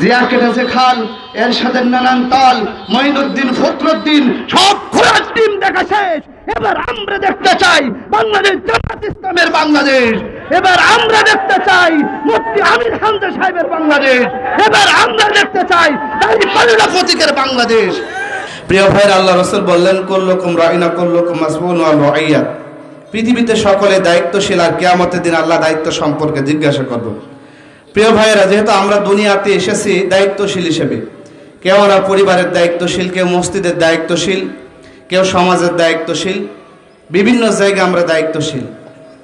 জিয়া কেটেছে খাল নানান তাল ফখরুদ্দিন, সব দেখা শেষ। এবার আমরা দেখতে চাই বাংলাদেশ জামাত ইসলামের বাংলাদেশ। এবার আমরা দেখতে চাই মুফতি আমির হামজা সাহেবের বাংলাদেশ। এবার আমরা দেখতে চাই দাড়ি পাল্লা বাংলাদেশ। প্রিয় ভাইয়ের আল্লাহ রসুল বললেন করলকুম রাইনা করলকুম মাসবুন রাইয়া পৃথিবীতে সকলে দায়িত্বশীল আর কেয়ামতের দিন আল্লাহ দায়িত্ব সম্পর্কে জিজ্ঞাসা করব। প্রিয় ভাইয়েরা, যেহেতু আমরা দুনিয়াতে এসেছি দায়িত্বশীল হিসেবে, কেউ আমরা পরিবারের দায়িত্বশীল, কেউ মসজিদের দায়িত্বশীল, কেউ সমাজের দায়িত্বশীল, বিভিন্ন জায়গায় আমরা দায়িত্বশীল।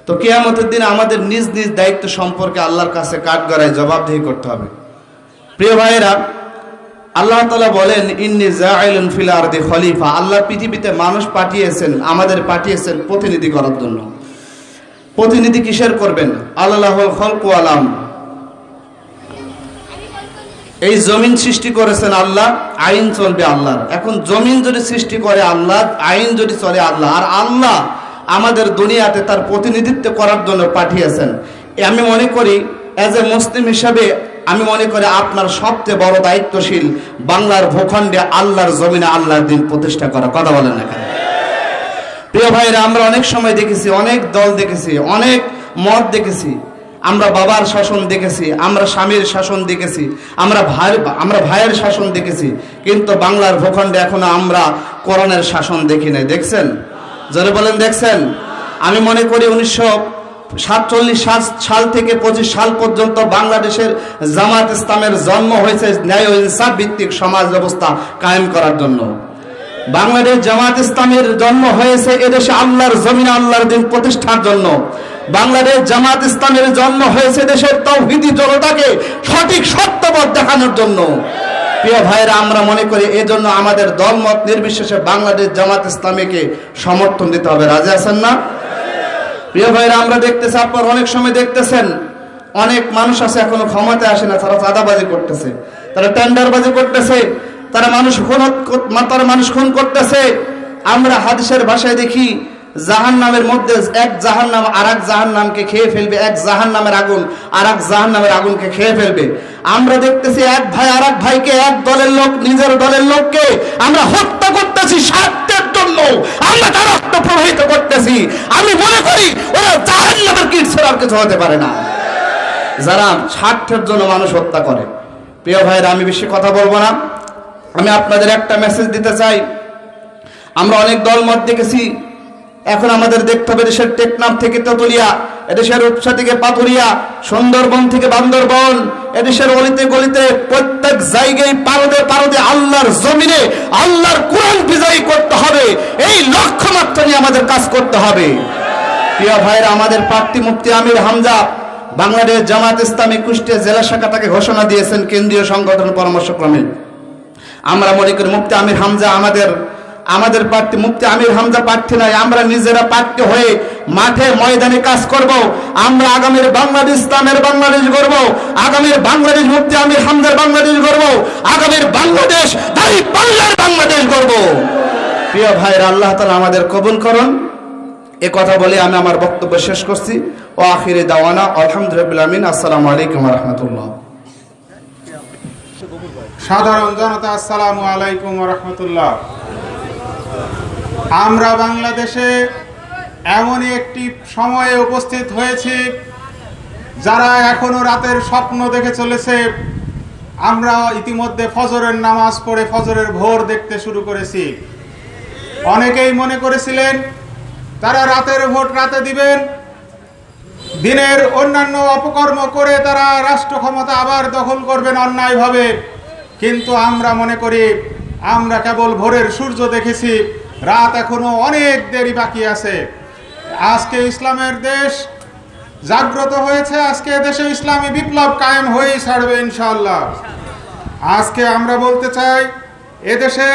তো কেয়ামতের দিন আমাদের নিজ নিজ দায়িত্ব সম্পর্কে আল্লাহর কাছে কাঠগড়ায় জবাবদিহি করতে হবে। প্রিয় ভাইয়েরা, আল্লাহ তালা বলেন, ইন্নি জাইলুন ফিল আরদি খলিফা। আল্লাহ পৃথিবীতে মানুষ পাঠিয়েছেন, আমাদের পাঠিয়েছেন প্রতিনিধি করার জন্য। প্রতিনিধি কিসের করবেন? আল্লাহ খলকু আলাম এই জমিন সৃষ্টি করেছেন আল্লাহ, আইন চলবে আল্লাহর। এখন জমিন যদি সৃষ্টি করে আল্লাহ, আইন যদি চলে আল্লাহ। আর আল্লাহ আমাদের দুনিয়াতে তার প্রতিনিধিত্ব করার জন্য পাঠিয়েছেন। আমি মনে করি অ্যাজ এ মুসলিম হিসাবে আমি মনে করি আপনার সবচেয়ে বড় দায়িত্বশীল বাংলার ভূখণ্ডে আল্লাহর জমিনে আল্লাহর দিন প্রতিষ্ঠা করা। কথা বলেন না প্রিয় ভাইরা, আমরা অনেক সময় দেখেছি, অনেক দল দেখেছি, অনেক মত দেখেছি। আমরা বাবার শাসন দেখেছি, আমরা স্বামীর শাসন দেখেছি, আমরা ভাই, আমরা ভাইয়ের শাসন দেখেছি, কিন্তু বাংলার ভূখণ্ডে এখনও আমরা করণের শাসন দেখি নাই। দেখছেন? যারা বলেন, দেখছেন? আমি মনে করি উনিশশো সাতচল্লিশ সাল থেকে পঁচিশ সাল পর্যন্ত বাংলাদেশের জামাত ইসলামের জন্ম হয়েছে ন্যায় ইনসাফ ভিত্তিক সমাজ ব্যবস্থা কায়েম করার জন্য। বাংলাদেশ জামাত ইসলামের জন্ম হয়েছে এদেশে আল্লাহর জমিন আল্লাহর দিন প্রতিষ্ঠার জন্য। বাংলাদেশ জামাত ইসলামের জন্ম হয়েছে দেশের তৌহিদি জনতাকে সঠিক সত্যপথ দেখানোর জন্য। প্রিয় ভাইরা আমরা মনে করি এজন্য আমাদের দলমত নির্বিশেষে বাংলাদেশ জামাত ইসলামীকে সমর্থন দিতে হবে। রাজি আছেন না? প্রিয় ভাইরা আমরা দেখতেছি, আপনার অনেক সময় দেখতেছেন, অনেক মানুষ আছে এখনও ক্ষমতায় আসে না, তারা চাঁদাবাজি করতেছে, তারা টেন্ডারবাজি করতেছে, তারা মানুষ খুন, তারা মানুষ খুন করতেছে। আমরা হাদিসের ভাষায় দেখি জাহান নামের মধ্যে এক জাহান নাম আর এক জাহান নামকে খেয়ে ফেলবে, এক জাহান নামের আগুন আর এক জাহান নামের আগুনকে খেয়ে ফেলবে। আমরা দেখতেছি এক ভাই আর এক ভাইকে, এক দলের লোক, নিজের দলের লোককে আমরা হত্যা করতেছি স্বার্থের জন্য। আমরা তার রক্ত প্রবাহিত করতেছি। আমি মনে করি ওরা জাহান নামের কীট ছাড়া আর কিছু হতে পারে না। যারা স্বার্থের জন্য মানুষ হত্যা করে। প্রিয় ভাইরা আমি বেশি কথা বলব না। আমি আপনাদের একটা মেসেজ দিতে চাই। আমরা অনেক দল মত দেখেছি। এখন আমাদের দেখতে হবে দেশের টেকনাফ থেকে তেতুলিয়া, এদেশের উপসা থেকে পাথুরিয়া, সুন্দরবন থেকে বান্দরবন, এদেশের অলিতে গলিতে প্রত্যেক জায়গায় পারদে পারদে আল্লাহর জমিনে, আল্লাহর কোরআন বিজয়ী করতে হবে। এই লক্ষ্যমাত্রা নিয়ে আমাদের কাজ করতে হবে। প্রিয় ভাইরা আমাদের প্রার্থী মুফতি আমির হামজা বাংলাদেশ জামাত ইসলামী কুষ্টিয়া জেলা শাখা তাকে ঘোষণা দিয়েছেন কেন্দ্রীয় সংগঠন পরামর্শক্রমে। আমরা মনে করি মুফতি আমির হামজা আমাদের আমাদের প্রার্থী মুফতি আমির হামজা প্রার্থী নয়, আমরা নিজেরা প্রার্থী হয়ে মাঠে ময়দানে কাজ করব। আমরা আগামীর বাংলাদেশ ইসলামের বাংলাদেশ গড়ব, আগামীর বাংলাদেশ মুফতি আমির হামজার বাংলাদেশ গড়ব, আগামীর বাংলাদেশ দাঁড়ি পাল্লার বাংলাদেশ গড়ব। প্রিয় ভাইয়ের, আল্লাহ তালা আমাদের কবুল করুন। এ কথা বলে আমি আমার বক্তব্য শেষ করছি। ও আখিরে দাওয়ানা, আলহামদুলিল্লাহ আসসালামু আলাইকুম রহমতুল্লাহ। সাধারণ জনতা, আসসালামু আলাইকুম রহমতুল্লাহ। আমরা বাংলাদেশে এমনই একটি সময়ে উপস্থিত হয়েছি, যারা এখনও রাতের স্বপ্ন দেখে চলেছে। আমরা ইতিমধ্যে ফজরের নামাজ পড়ে ফজরের ভোর দেখতে শুরু করেছি। অনেকেই মনে করেছিলেন, তারা রাতের ভোট রাতে দিবেন। দিনের অন্যান্য অপকর্ম করে তারা রাষ্ট্র ক্ষমতা আবার দখল করবেন অন্যায়ভাবে। কিন্তু আমরা মনে করি, আমরা কেবল ভোরের সূর্য দেখেছি। রাত এখনও অনেক দেরি বাকি আছে। আজকে ইসলামের দেশ জাগ্রত হয়েছে, আজকে দেশে ইসলামী বিপ্লব কায়েম হয়েই ছাড়বে ইনশাল্লাহ আজকে আমরা বলতে চাই, এদেশে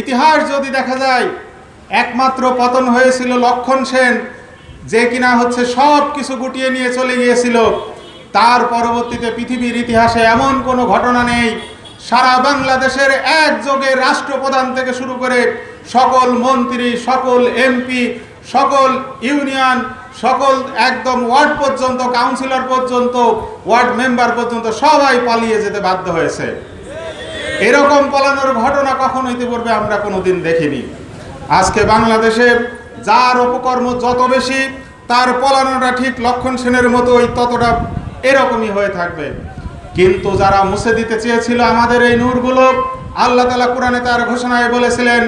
ইতিহাস যদি দেখা যায়, একমাত্র পতন হয়েছিল লক্ষণ সেন, যে কিনা হচ্ছে সব কিছু গুটিয়ে নিয়ে চলে গিয়েছিল। তার পরবর্তীতে পৃথিবীর ইতিহাসে এমন কোনো ঘটনা নেই, সারা বাংলাদেশের একযোগে রাষ্ট্রপ্রধান থেকে শুরু করে সকল মন্ত্রী, সকল এমপি, সকল ইউনিয়ন, সকল একদম ওয়ার্ড পর্যন্ত, কাউন্সিলর পর্যন্ত, ওয়ার্ড মেম্বার পর্যন্ত সবাই পালিয়ে যেতে বাধ্য হয়েছে। এরকম পালানোর ঘটনা কখনো ইতিপূর্বে আমরা কোনোদিন দেখিনি। আজকে বাংলাদেশে যার অপকর্ম যত বেশি, তার পলানোটা ঠিক লক্ষণ সেনের মতোই ততটা এরকমই হয়ে থাকবে। কিন্তু যারা মুছে দিতে চেয়েছিল আমাদের এই নূরগুলো, আল্লাহ তালা কোরআনে তার ঘোষণায় বলেছিলেন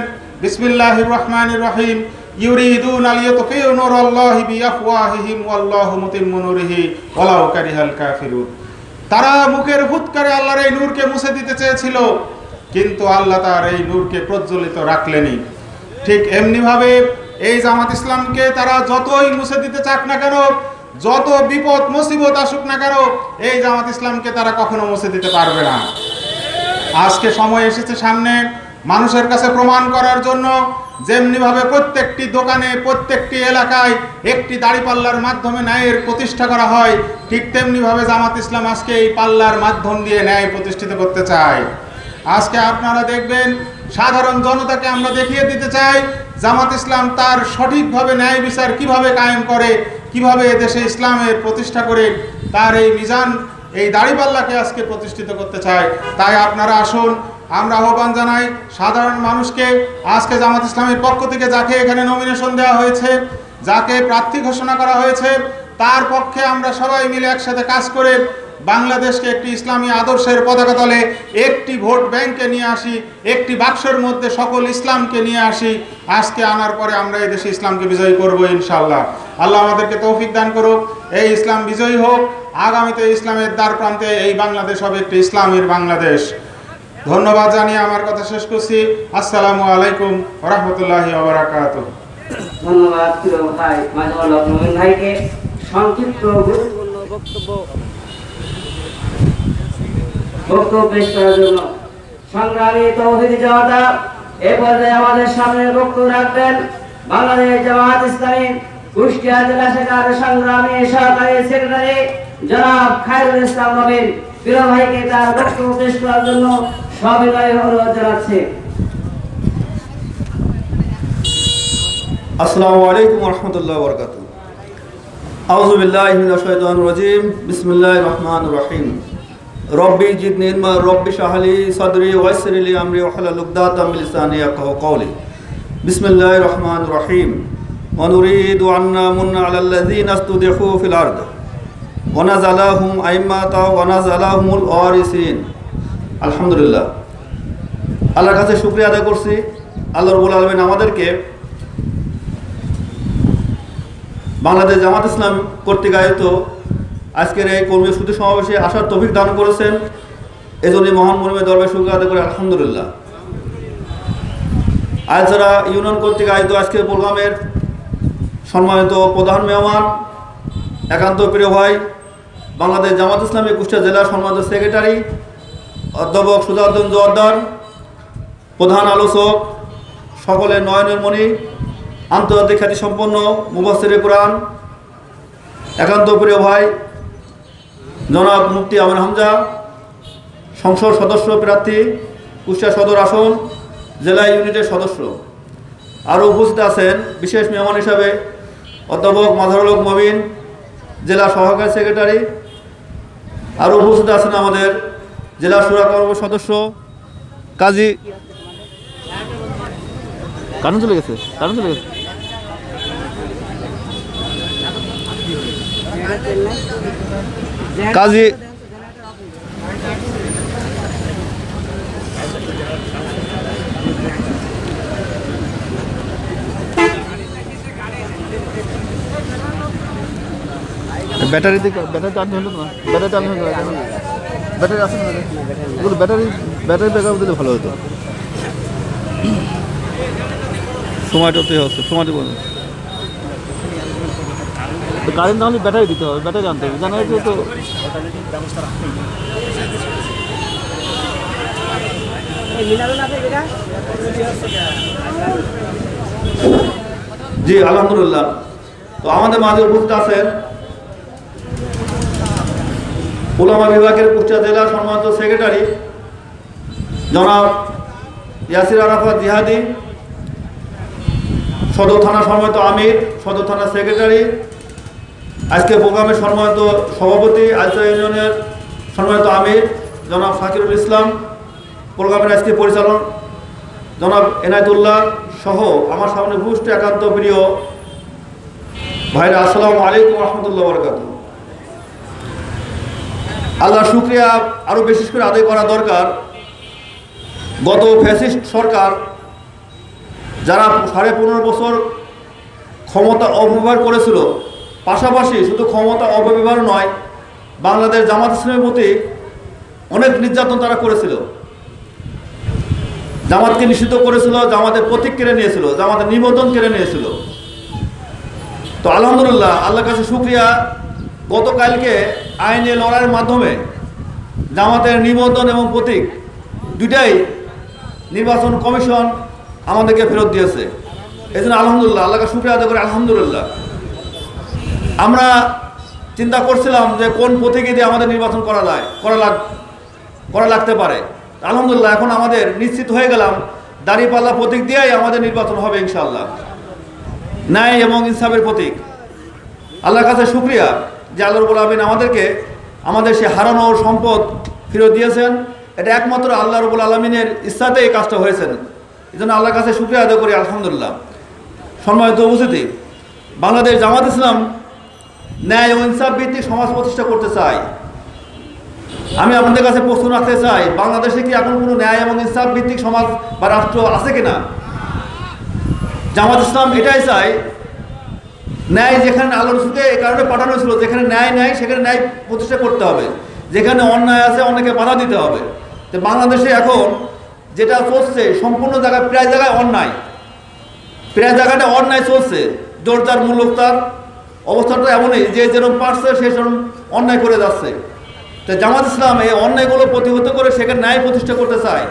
বিসমিল্লাহ রহমান রহিম ইউরিদুন আলিয়াতফিউ নূরাল্লাহি বিআফওয়াহিহিম ওয়াল্লাহু মুতিম্মু নূরিহি ওয়ালাউ কারিহাল কাফিরুন। তারা মুখের ফুৎকারে আল্লাহর এই নূরকে মুছে দিতে চেয়েছিল, কিন্তু আল্লাহ তার এই নূরকে প্রজ্বলিত রাখলেনি। ঠিক এমনিভাবে এই জামাত ইসলামকে তারা যতই মুছে দিতে চাক না কেন, যত বিপদ, মুসিবত আসুক না কেন, এই জামাত ইসলামকে তারা কখনো মুছে দিতে পারবে না। আজকে সময় এসেছে সামনে মানুষের কাছে প্রমাণ করার জন্য যেমনিভাবে প্রত্যেকটি দোকানে, প্রত্যেকটি এলাকায় একটি দাড়িপাল্লার মাধ্যমে ন্যায়ের প্রতিষ্ঠা করা হয়, ঠিক তেমনিভাবে জামাত ইসলাম আজকে এই পাল্লার মাধ্যম দিয়ে ন্যায় প্রতিষ্ঠিত করতে চায়। আজকে আপনারা দেখবেন, সাধারণ জনতাকে আমরা দেখিয়ে দিতে চাই, জামাত ইসলাম তার সঠিকভাবে ন্যায় বিচার কীভাবে কায়েম করে, কীভাবে এদেশে ইসলামের প্রতিষ্ঠা করে, তার এই মিজান, এই দাড়িপাল্লাকে আজকে প্রতিষ্ঠিত করতে চায়। তাই আপনারা আসুন আমরা আহ্বান জানাই সাধারণ মানুষকে, আজকে জামাত ইসলামের পক্ষ থেকে যাকে এখানে নমিনেশন দেওয়া হয়েছে, যাকে প্রার্থী ঘোষণা করা হয়েছে, তার পক্ষে আমরা সবাই মিলে একসাথে কাজ করে বাংলাদেশকে একটি ইসলামী আদর্শের পতাকা তলে একটি ভোট ব্যাংকে নিয়ে আসি, একটি বাক্সের মধ্যে সকল ইসলামকে নিয়ে আসি। আজকে আনার পরে আমরা এই দেশে ইসলামকে বিজয়ী করব ইনশাল্লাহ আল্লাহ আমাদেরকে তৌফিক দান করুক। এই ইসলাম বিজয়ী হোক। আগামীতে ইসলামের দ্বার প্রান্তে এই বাংলাদেশ হবে একটি ইসলামের বাংলাদেশ। ধন্যবাদ জানিয়ে আমার কথা শেষ করছি। আসসালামু আলাইকুম রহমতুল্লাহি ধন্যবাদ সংগ্রামী জনাব খায়রুল ইসলাম নবীন। প্রিয় ভাইকে তার বক্তব্য পেশ করার জন্য সবিনয় অনুরোধ আসসালামু আলাইকুম রহমতুল্লাহ বরকাত আউজুবিল্লাহিমিনাশাইতানির রাজিম। বিসমিল্লাহির রহমানির রহিম। রব্বি জিদনি ইলমা, রব্বি শাহলি সাদরি ওয়াসসির লি আমরি, ওয়াহলাল উকদাতাম মিন লিসানি ইয়াফকাহু কওলি। বিসমিল্লাহির রহমানির রহিম। নামুন্না আলাল লাযিনা ইসতুদিফু ফিল আরদ। ওয়া নাজালাহুম আইম্মাতা ওয়া নাজালাহুমুল ওয়ারিসিন। আলহামদুলিল্লাহ। আল্লাহর কাছে শুক্রিয়া আদায় করছি। আল্লাহ রাব্বুল আলামিন আমাদেরকে বাংলাদেশ জামাত ইসলাম কর্তৃক আয়োজিত আজকের এই কর্মী শুধু সমাবেশে আসার তফিক দান করেছেন। এজন্য মহান মর্মে দরবার শুক্রিয়া আদায় করে, আলহামদুলিল্লাহ। আজ যারা ইউনিয়ন কর্তৃক আয়োজিত আজকের প্রোগ্রামের সম্মানিত প্রধান মেহমান, একান্ত প্রিয় ভাই, বাংলাদেশ জামাত ইসলামী কুষ্টিয়া জেলার সম্মানিত সেক্রেটারি অধ্যাপক সুজাউদ্দিন জোয়ারদার প্রধান আলোচক সকলের নয়নের মণি, আন্তর্জাতিক খ্যাতি সম্পন্ন মুবাসির কোরআন, একান্ত প্রিয় ভাই জনাব মুফতি আমিন হামজা, সংসদ সদস্য প্রার্থী, কুষ্টিয়া সদর আসন, জেলা ইউনিটের সদস্য। আরও উপস্থিত আছেন বিশেষ মেহমান হিসাবে অধ্যাপক মাধারুল হক মবিন, জেলা সহকারী সেক্রেটারি। আরও উপস্থিত আছেন আমাদের জেলা সুরা কর্ম সদস্য কাজী কারণ চলে গেছে কারণ চলে গেছে। কাজী ব্যাটারি দিকে ব্যাটারি চার্জ হলো না ব্যাটারি চার্জ হলো ব্যাটারি আছে না এগুলো ব্যাটারি ব্যাটারি ব্যাকআপ দিলে ভালো হতো। সময়টাতে হচ্ছে সময়টা বলুন। তো কারেন্ট তাহলে ব্যাটারি দিতে হবে ব্যাটারি আনতে হবে। জানা তো জি আলহামদুলিল্লাহ। তো আমাদের মাঝে উপস্থিত আছেন উলামা বিভাগের কুষ্টিয়া জেলার সম্মানিত সেক্রেটারি জনাব ইয়াসির আরাফাত জিহাদি, সদর থানা সম্মানিত আমির, সদর থানা সেক্রেটারি, আজকে প্রোগ্রামের সম্মানিত সভাপতি আলসা ইউনিয়নের সম্মানিত আমির জনাব ফাকিরুল ইসলাম, প্রোগ্রামের আজকে পরিচালন জনাব এনায়তুল্লাহ সহ আমার সামনে ভুষ্ট একান্ত প্রিয় ভাইরা, আসসালামু আলাইকুম রহমতুল্লাহ বরকাত আল্লাহ শুক্রিয়া আরও বিশেষ করে আদায় করা দরকার। গত ফ্যাসিস্ট সরকার যারা সাড়ে পনেরো বছর ক্ষমতা অপব্যবহার করেছিল, পাশাপাশি শুধু ক্ষমতা অপব্যবহার নয়, বাংলাদেশ জামাত ইসলামের প্রতি অনেক নির্যাতন তারা করেছিল। জামাতকে নিষিদ্ধ করেছিল, জামাতের প্রতীক কেড়ে নিয়েছিল, জামাতের নিবন্ধন কেড়ে নিয়েছিল। তো আলহামদুলিল্লাহ, আল্লাহর কাছে শুক্রিয়া। গতকালকে আইনে লড়াইয়ের মাধ্যমে জামাতের নিবন্ধন এবং প্রতীক দুটাই নির্বাচন কমিশন আমাদেরকে ফেরত দিয়েছে। এই জন্য আলহামদুলিল্লাহ আল্লাহকে শুক্রিয়া আদায় করে, আলহামদুলিল্লাহ। আমরা চিন্তা করছিলাম যে কোন প্রতীকে দিয়ে আমাদের নির্বাচন করা যায়, করা লাগ, করা লাগতে পারে। আলহামদুলিল্লাহ, এখন আমাদের নিশ্চিত হয়ে গেলাম, দাঁড়িপাল্লা প্রতীক দিয়েই আমাদের নির্বাচন হবে ইনশাআল্লাহ। ন্যায় এবং ইনসাফের প্রতীক। আল্লাহর কাছে শুক্রিয়া। যে আল্লাহ রবুল আলমিন আমাদেরকে, আমাদের সে হারানো সম্পদ ফিরত দিয়েছেন। এটা একমাত্র আল্লাহ রবুল আলমিনের ইচ্ছাতে এই কাজটা হয়েছেন। এই জন্য আল্লাহর কাছে শুক্রিয়া আদায় করি, আলহামদুলিল্লাহ। সম্মানিত উপস্থিতি, বাংলাদেশ জামাত ইসলাম ন্যায় ও ইনসাফ ভিত্তিক সমাজ প্রতিষ্ঠা করতে চাই আমি আপনাদের কাছে প্রশ্ন রাখতে চাই, বাংলাদেশে কি এখন কোনো ন্যায় এবং ইনসাফ ভিত্তিক সমাজ বা রাষ্ট্র আছে কিনা? জামাত ইসলাম এটাই চাই ন্যায় যেখানে আল্লাহ রসুলকে এই কারণে পাঠানো ছিল যেখানে ন্যায় ন্যায় সেখানে ন্যায় প্রতিষ্ঠা করতে হবে। যেখানে অন্যায় আছে, অন্যকে বাধা দিতে হবে। তো বাংলাদেশে এখন যেটা চলছে, সম্পূর্ণ জায়গায়, প্রায় জায়গায় অন্যায়। প্রায় জায়গাটা অন্যায় চলছে। জোরদার মূল্যতার অবস্থাটা এমনই, যে যেরকম পারছে, সে সেরকম অন্যায় করে যাচ্ছে। তো জামাত ইসলাম এই অন্যায়গুলো প্রতিহত করে সেখানে ন্যায় প্রতিষ্ঠা করতে চায়।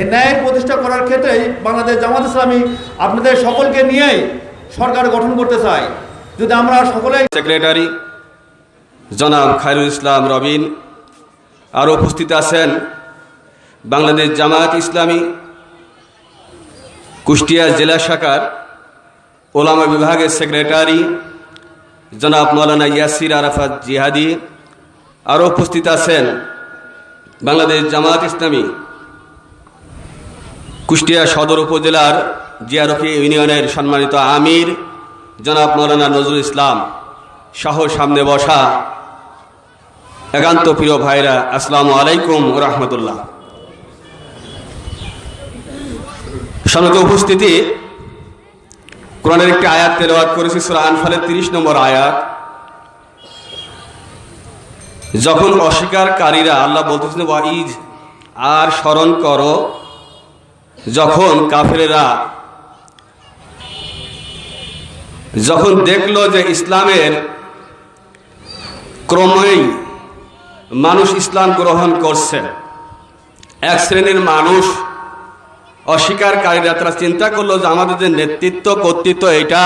এই ন্যায় প্রতিষ্ঠা করার ক্ষেত্রেই বাংলাদেশ জামাত ইসলামী আপনাদের সকলকে নিয়েই সরকার গঠন করতে চায়। যদি আমরা সকলেই সেক্রেটারি জনাব খায়রুল ইসলাম রবিন আরও উপস্থিত আছেন, বাংলাদেশ জামায়াত ইসলামী কুষ্টিয়া জেলা শাখার ওলামা বিভাগের সেক্রেটারি জনাব মৌলানা ইয়াসির আরাফাত জিহাদি আরও উপস্থিত আছেন, বাংলাদেশ জামায়াত ইসলামী কুষ্টিয়া সদর উপজেলার জিয়ারফি ইউনিয়নের সম্মানিত আমির জনাব মৌলানা নজরুল ইসলাম সহ সামনে বসা। একান্ত প্রিয় ভাইরা, আসসালামু আলাইকুম রহমতুল্লাহ। সম্মানিত উপস্থিতি, কোরআনের একটি আয়াত তেলাওয়াত করেছি, সূরা আনফালের তিরিশ নম্বর আয়াত। যখন অস্বীকারীরা, আল্লাহ বলতেছেন ওয়াইজ আর স্মরণ করো। যখন কাফেরেরা যখন দেখল যে ইসলামের ক্রমেই মানুষ ইসলাম গ্রহণ করছে, এক শ্রেণির মানুষ অস্বীকারীরা তারা চিন্তা করল যে আমাদের যে নেতৃত্ব, কর্তৃত্ব, এটা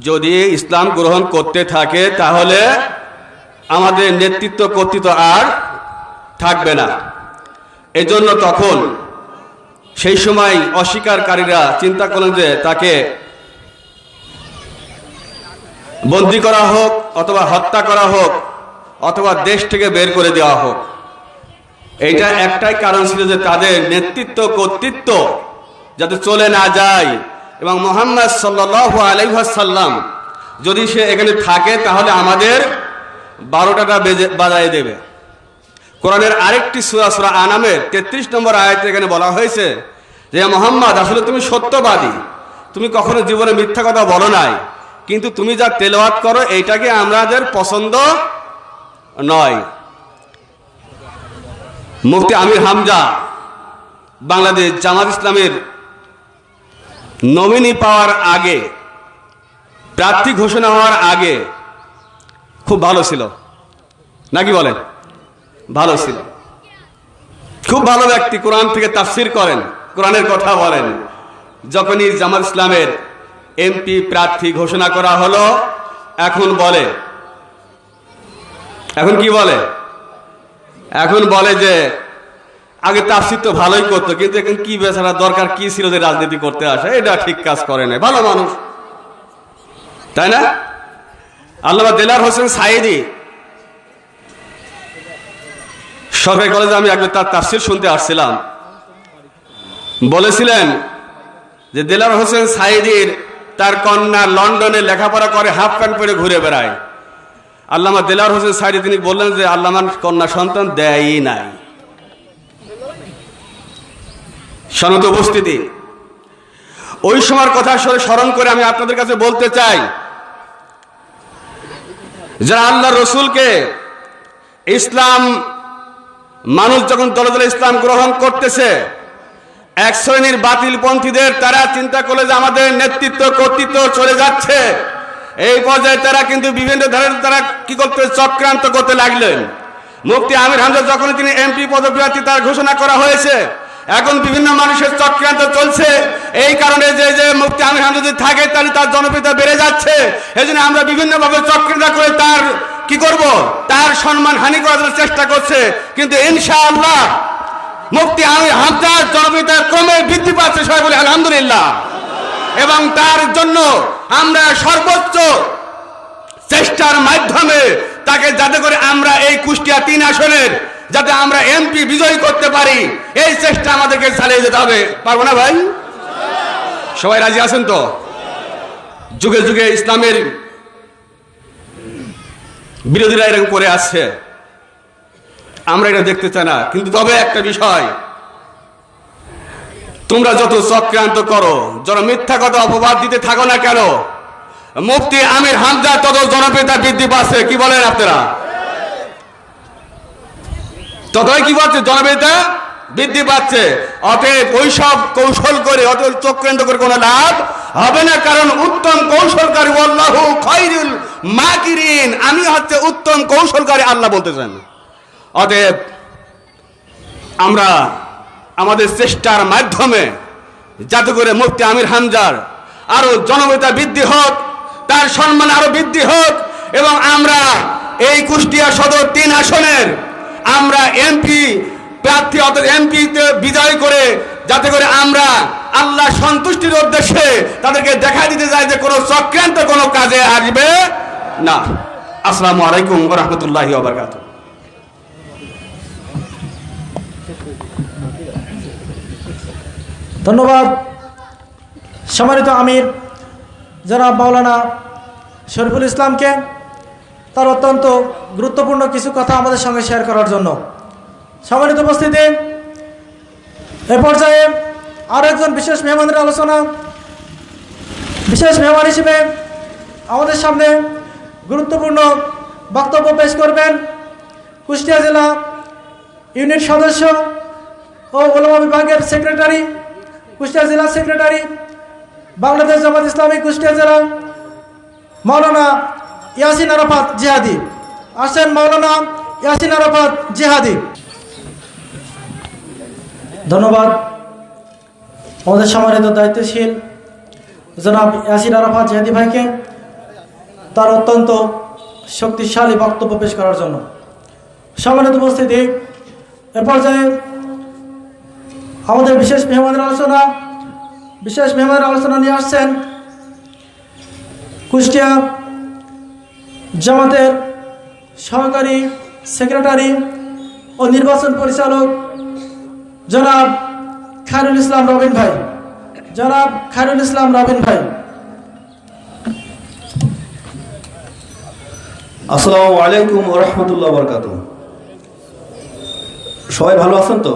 যদি ইসলাম গ্রহণ করতে থাকে, তাহলে আমাদের নেতৃত্ব, কর্তৃত্ব আর থাকবে না। এজন্য তখন সেই সময় অস্বীকারীরা চিন্তা করলেন যে তাকে বন্দি করা হোক, অথবা হত্যা করা হোক, অথবা দেশ থেকে বের করে দেওয়া হোক। এইটা একটাই কারণ ছিল যে তাদের নেতৃত্ব, কর্তৃত্ব যাতে চলে না যায়। এবং মোহাম্মদ সাল্লাহ আলাইসাল্লাম যদি সে এখানে থাকে, তাহলে আমাদের বারোটাটা বেজে, বাজায় দেবে। কোরআনের আরেকটি সুরা সুরা আনামের তেত্রিশ নম্বর আয়াতে এখানে বলা হয়েছে যে মোহাম্মদ, আসলে তুমি সত্যবাদী। তুমি কখনো জীবনে মিথ্যা কথা বলো নাই। কিন্তু তুমি যা তেলাওয়াত করো এইটাকে আমাদের পছন্দ নয়? মুফতি আমির হামজা, বাংলাদেশ জামাত ইসলামের নমিনি পাওয়ার আগে, প্রার্থী ঘোষণা হওয়ার আগে খুব ভালো ছিল। নাকি বলেন? ভালো ছিল। খুব ভালো ব্যক্তি, কোরআন থেকে তাফসির করেন, কোরআনের কথা বলেন। যখনই জামাত ইসলামের এমপি প্রার্থী ঘোষণা করা হলো। এখন বলে, এখন কি বলে? এখন বলে যে, আগে তাফসির তো ভালোই করতো, কিন্তু এখন কি বেচারা দরকার, কি ছিল যে রাজনীতি করতে আসে? এটা ঠিক কাজ করে না ভালো মানুষ। তাই না? আল্লাহ দেলার হোসেন সাইদি, সরকারি কলেজে আমি একবার তার তাফসির শুনতে আসছিলাম। বলেছিলেন যে, দেলার হোসেন সাইদির তার কন্যা লন্ডনে লেখাপড়া করে, হাফ প্যান্ট পরে ঘুরে বেড়ায়। আল্লামা দেলার হোসেন সাইদি তিনি বললেন যে, আল্লামার কন্যা সন্তান দেয়ই নাই। সনত উপস্থিতি। ওই সময়ের কথা আসলে স্মরণ করে আমি আপনাদের কাছে বলতে চাই, যারা আল্লাহ রসুলকে ইসলাম, মানুষ যখন দলে দলে ইসলাম গ্রহণ করতেছে এক শ্রেণির বাতিল পন্থীদের তারা চিন্তা করলে যে আমাদের নেতৃত্ব, কর্তৃত্ব চলে যাচ্ছে। এই পর্যায়ে তারা কিন্তু বিভিন্ন ধরনের তারা কি করতে, চক্রান্ত করতে লাগলেন। মুক্তি আমির হামজা যখন তিনি এমপি পদপ্রার্থী তার ঘোষণা করা হয়েছে, এখন বিভিন্ন মানুষের চক্রান্ত চলছে। এই কারণে যে যে মুক্তি আমির হামজা যদি থাকে, তাহলে তার জনপ্রিয়তা বেড়ে যাচ্ছে। এই জন্য আমরা বিভিন্নভাবে চক্রান্ত করে তার কি করব? তার সম্মান হানি করার চেষ্টা করছে। কিন্তু ইনশাআল্লাহ মুফতি আমির হামজার জনপ্রিয়তা ক্রমে বৃদ্ধি পাচ্ছে সবাই বলে, আলহামদুলিল্লাহ। এবং তার জন্য আমরা সর্বোচ্চ চেষ্টার মাধ্যমে তাকে যাতে করে আমরা এই কুষ্টিয়া তিন আসনের যাতে আমরা এমপি বিজয়ী করতে পারি, এই চেষ্টা আমাদেরকে চালিয়ে যেতে হবে। পারব না ভাই? সবাই রাজি আছেন তো? যুগে যুগে ইসলামের বিরোধীরা এরকম করে আসছে। আমরা এটা দেখতে চাই না, কিন্তু তবে একটা বিষয়। তোমরা যত চক্রান্ত করো, যারা মিথ্যা কথা অপবাদ দিতে থাকো না কেন, মুফতি আমির হামজা তত জনপ্রিয়তা বৃদ্ধি পাচ্ছে, কি বলেন আপনারা? ততই কি পাচ্ছে জনপ্রিয়তা বৃদ্ধি পাচ্ছে। অতএব ওইসব কৌশল করে, অতএব চক্রান্ত করে কোনো লাভ হবে না, কারণ উত্তম কৌশলকারী আল্লাহু খৈরুল মাকিরিন। আমি হচ্ছে উত্তম কৌশলকারী, আল্লাহ বলতেছেন অতএব আমরা আমাদের চেষ্টার মাধ্যমে যাতে করে মুফতি আমির হামজার আরও জনপ্রিয়তা বৃদ্ধি হোক, তার সম্মান আরও বৃদ্ধি হোক এবং আমরা এই কুষ্টিয়া সদর তিন আসনের আমরা এমপি, প্রার্থী অর্থাৎ এমপিতে বিজয় করে যাতে করে আমরা আল্লাহ সন্তুষ্টির উদ্দেশ্যে তাদেরকে দেখা দিতে চাই যে কোনো চক্রান্ত কোনো কাজে আসবে না। আসসালামু আলাইকুম রহমতুল্লাহি ওবরকাতুহ ধন্যবাদ। সম্মানিত আমির, জনাব মাওলানা শরীফুল ইসলামকে তার অত্যন্ত গুরুত্বপূর্ণ কিছু কথা আমাদের সঙ্গে শেয়ার করার জন্য। সম্মানিত উপস্থিতি, এ পর্যায়ে আরও একজন বিশেষ মেহমানের আলোচনা, বিশেষ মেহমান হিসেবে আমাদের সামনে গুরুত্বপূর্ণ বক্তব্য পেশ করবেন কুষ্টিয়া জেলা ইউনিট সদস্য ও ওলামা বিভাগের সেক্রেটারি কুষ্টিয়া জেলা সেক্রেটারি, বাংলাদেশ জামাত ইসলামী কুষ্টিয়া জেলা, মাওলানা ইয়াসিন আরাফাত জিহাদি। আসেন মাওলানা ইয়াসিন আরাফাত জিহাদি। ধন্যবাদ। আমাদের সম্মানিত দায়িত্বশীল জনাব ইয়াসিন আরাফাত জিহাদি ভাইকে তার অত্যন্ত শক্তিশালী বক্তব্য পেশ করার জন্য। সম্মানিত উপস্থিতি, এ পর্যায়ে আমাদের বিশেষ মেহমানের আলোচনা, বিশেষ মেহমানের আলোচনা নিয়ে আসছেন কুষ্টিয়া জামাতের সহকারী সেক্রেটারি ও নির্বাচন পরিচালক জনাব খায়রুল ইসলাম রবিন ভাই। জনাব খায়রুল ইসলাম রবিন ভাই। আসসালামু আলাইকুম রহমতুল্লাহ বরকাত সবাই ভালো আছেন তো?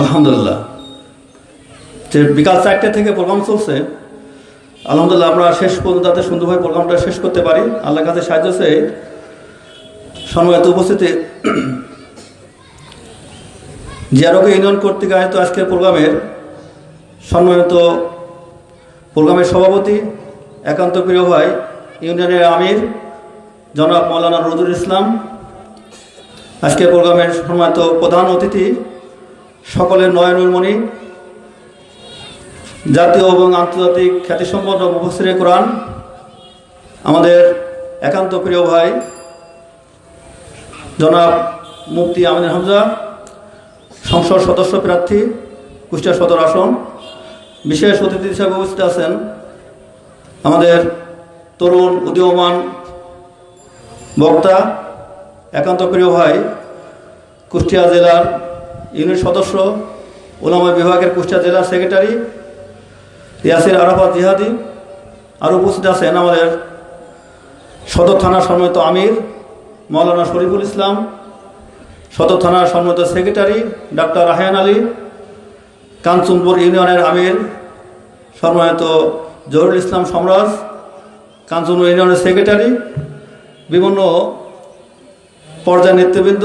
আলহামদুলিল্লাহ। যে বিকাল চারটে থেকে প্রোগ্রাম চলছে, আলহামদুলিল্লাহ আমরা শেষ পর্যন্ত যাতে সুন্দরভাবে প্রোগ্রামটা শেষ করতে পারি। আল্লাহর কাছে সাহায্য চেয়ে সম্মানিত উপস্থিতি জিয়ারকে ইউনিয়ন কর্তৃক আয়োজিত আজকের প্রোগ্রামের সম্মানিত প্রোগ্রামের সভাপতি, একান্ত প্রিয় ভাই, ইউনিয়নের আমির, জনাব মৌলানা নজরুল ইসলাম। আজকের প্রোগ্রামের সম্মানিত প্রধান অতিথি সকলের নয়নুরমণি জাতীয় এবং আন্তর্জাতিক খ্যাতিসম্পন্ন মুফসিরে কোরআন, আমাদের একান্ত প্রিয় ভাই, জনাব মুফতি আমিন হামজা, সংসদ সদস্য প্রার্থী, কুষ্টিয়া সদর আসন, বিশেষ অতিথি হিসাবে উপস্থিত আছেন আমাদের তরুণ, উদীয়মান বক্তা, একান্ত প্রিয় ভাই, কুষ্টিয়া জেলার ইউনিট সদস্য, ওলামা বিভাগের কুষ্টিয়া জেলার সেক্রেটারি, ইয়াসির আরাফাত জিহাদি, আর উপস্থিত আছেন আমাদের সদর থানার সম্মানিত আমির মৌলানা শরীফুল ইসলাম, সদর থানার সম্মানিত সেক্রেটারি ডাক্তার রাহায়ান আলী, কাঞ্চনপুর ইউনিয়নের আমির সম্মানিত জহুরুল ইসলাম সম্রাজ, কাঞ্চনপুর ইউনিয়নের সেক্রেটারি, বিভিন্ন পর্যায়ের নেতৃবৃন্দ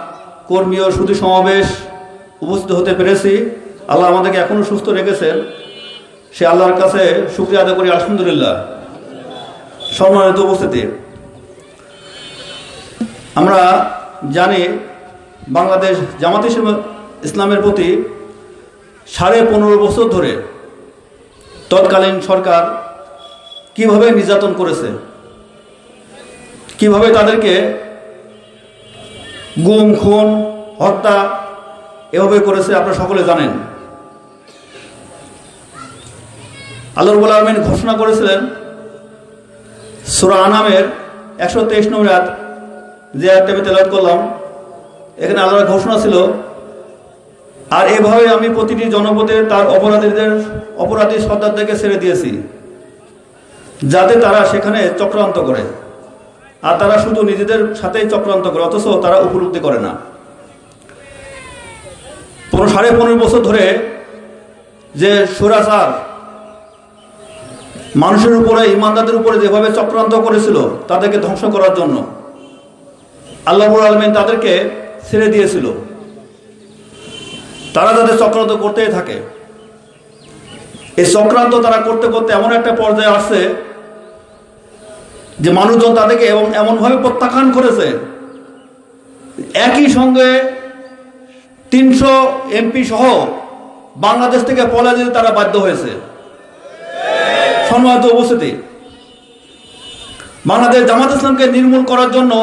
কর্মী ও সুদী সমাবেশ উপস্থিত হতে পেরেছি। আল্লাহ আমাদেরকে এখনও সুস্থ রেখেছেন। সে আল্লাহর কাছে শুক্রিয়া আদায় করি, আলহামদুলিল্লাহ। সম্মানিত উপস্থিতি। আমরা জানি বাংলাদেশ জামাত ইসলামের প্রতি সাড়ে পনেরো বছর ধরে তৎকালীন সরকার কীভাবে নির্যাতন করেছে, কীভাবে তাদেরকে গুম, খুন, হত্যা, এভাবে করেছে, আপনারা সকলে জানেন। আল্লাহ রবুল আলমিন ঘোষণা করেছিলেন, সুরা আনামের একশো তেইশ নম্বর আয়াত যে আয়াতটা আমি তেলাওয়াত করলাম, এখানে আল্লাহর ঘোষণা ছিল, আর এভাবে আমি প্রতিটি জনপদে তার অপরাধীদের, অপরাধী সর্দারদেরকে ছেড়ে দিয়েছি, যাতে তারা সেখানে চক্রান্ত করে। আর তারা শুধু নিজেদের সাথেই চক্রান্ত করে, অথচ তারা উপলব্ধি করে না। পনেরো, সাড়ে পনেরো বছর ধরে যে সুরাচার মানুষের উপরে, ইমানদারদের উপরে যেভাবে চক্রান্ত করেছিল, তাদেরকে ধ্বংস করার জন্য আল্লাহবুল আলমিন তাদেরকে ছেড়ে দিয়েছিল। তারা তাদের চক্রান্ত করতেই থাকে। এই চক্রান্ত তারা করতে করতে এমন একটা পর্যায়ে আসছে যে মানুষজন তাদেরকে এবং এমনভাবে প্রত্যাখ্যান করেছে। একই সঙ্গে তিনশো এমপি সহ বাংলাদেশ থেকে পলা যেতে তারা বাধ্য হয়েছে। সম্মানিত উপস্থিতি। বাংলাদেশ জামাত ইসলামকে নির্মূল করার জন্য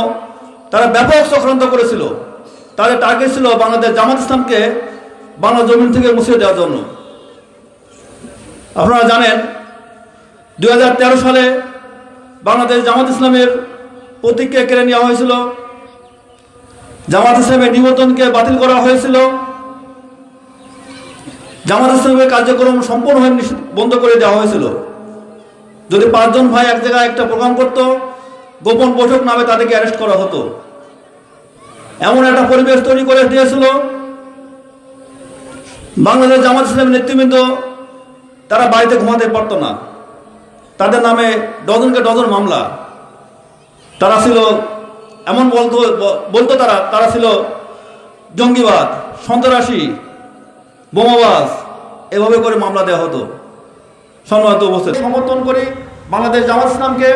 তারা ব্যাপক চক্রান্ত করেছিল। তাদের টার্গেট ছিল বাংলাদেশ জামাত ইসলামকে বাংলা জমিন থেকে মুছে দেওয়ার জন্য। আপনারা জানেন দু হাজার তেরো সালে বাংলাদেশ জামাত ইসলামের প্রতীককে কেড়ে নেওয়া হয়েছিল। জামাত ইসলামের নিবন্ধনকে বাতিল করা হয়েছিল। জামাত ইসলামের কার্যক্রম সম্পূর্ণভাবে বন্ধ করে দেওয়া হয়েছিল। যদি পাঁচজন ভাই এক জায়গায় একটা প্রোগ্রাম করত, গোপন বৈঠক নামে তাদেরকে অ্যারেস্ট করা হতো। এমন একটা পরিবেশ তৈরি করে দিয়েছিল। বাংলাদেশ জামাত ইসলামের নেতৃবৃন্দ, তারা বাড়িতে ঘুমাতে পারতো না। তাদের নামে ডজনকে ডজন মামলা। তারা ছিল, এমন বলতো বলতো তারা তারা ছিল জঙ্গিবাদ, সন্ত্রাসী, বোমাবাজ, এভাবে করে মামলা দেওয়া হতো। সম্মানিত অবস্থায় সমর্থন করি বাংলাদেশ জামাত ইসলামকে